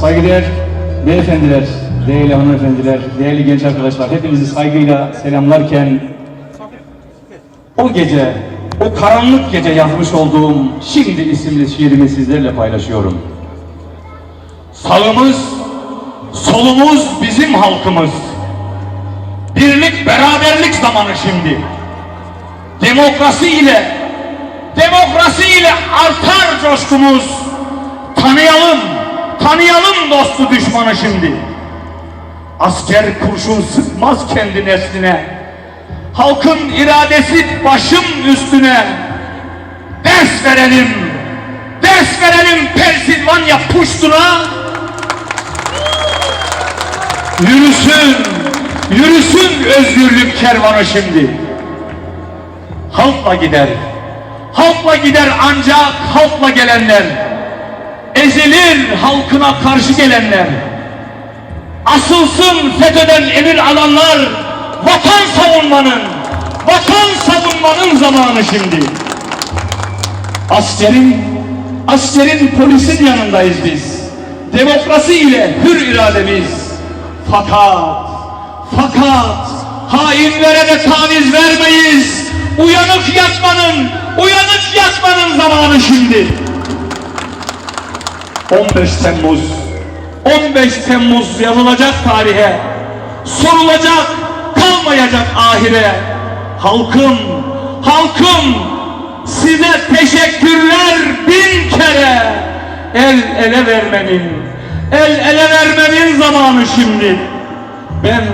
Saygıdeğer beyefendiler, değerli hanımefendiler, değerli genç arkadaşlar, hepinizi saygıyla selamlarken o gece, o karanlık gece yazmış olduğum Şimdi isimli şiirimi sizlerle paylaşıyorum. Sağımız, solumuz bizim halkımız. Birlik, beraberlik zamanı şimdi. Demokrasi ile, demokrasi ile artar coşkumuz. Tanıyalım, tanıyalım dostu düşmanı şimdi. Asker kurşun sıkmaz kendi nesline. Halkın iradesi başım üstüne. Ders verelim, ders verelim Pensilvanya puştuna. Yürüsün, yürüsün özgürlük kervanı şimdi. Halkla gider, halkla gider ancak halkla gelenler. Ezilir halkına karşı gelenler. Asılsın FETÖ'den emir alanlar. Vatan savunmanın, vatan savunmanın zamanı şimdi. Askerin, askerin polisin yanındayız biz. Demokrasi ile hür irademiz. Fakat, fakat hainlere de taviz vermeyiz. Uyanık yatmanın, uyanık yatmanın zamanı şimdi. 15 Temmuz 15 Temmuz yazılacak tarihe sorulacak kalmayacak ahire. Halkım halkım size teşekkürler bin kere. El ele vermenin el ele vermenin zamanı şimdi. Ben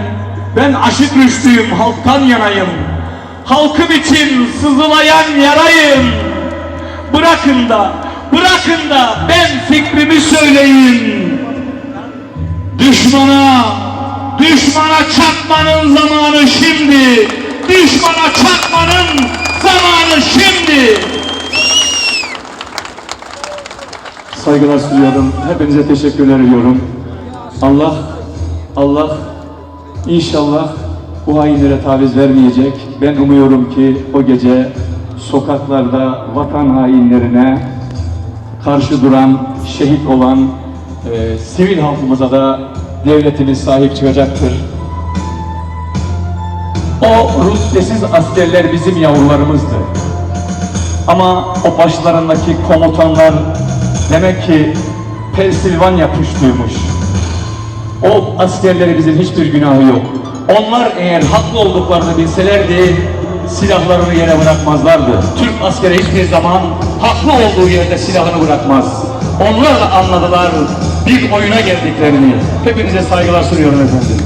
ben aşık rüştüyüm halktan yanayım. Halkım için sızılayan yarayım. Bırakın da, bırakın da ben fikrimi söyleyeyim. Düşmana, düşmana çatmanın zamanı şimdi. Düşmana çatmanın zamanı şimdi. Saygılar sunuyorum. Hepinize teşekkürler ediyorum. Allah, Allah inşallah bu hainlere taviz vermeyecek. Ben umuyorum ki o gece sokaklarda vatan hainlerine karşı duran, şehit olan e, sivil halkımıza da devletimiz sahip çıkacaktır. O rütbesiz askerler bizim yavrularımızdı. Ama o başlarındaki komutanlar demek ki Pensilvanya puştuymuş. O askerlerimizin hiçbir günahı yok. Onlar eğer haklı olduklarını bilselerdi silahlarını yere bırakmazlardı. Türk askeri hiçbir zaman haklı olduğu yerde silahını bırakmaz. Onlar da anladılar bir oyuna geldiklerini. Hepinize saygılar sunuyorum efendim.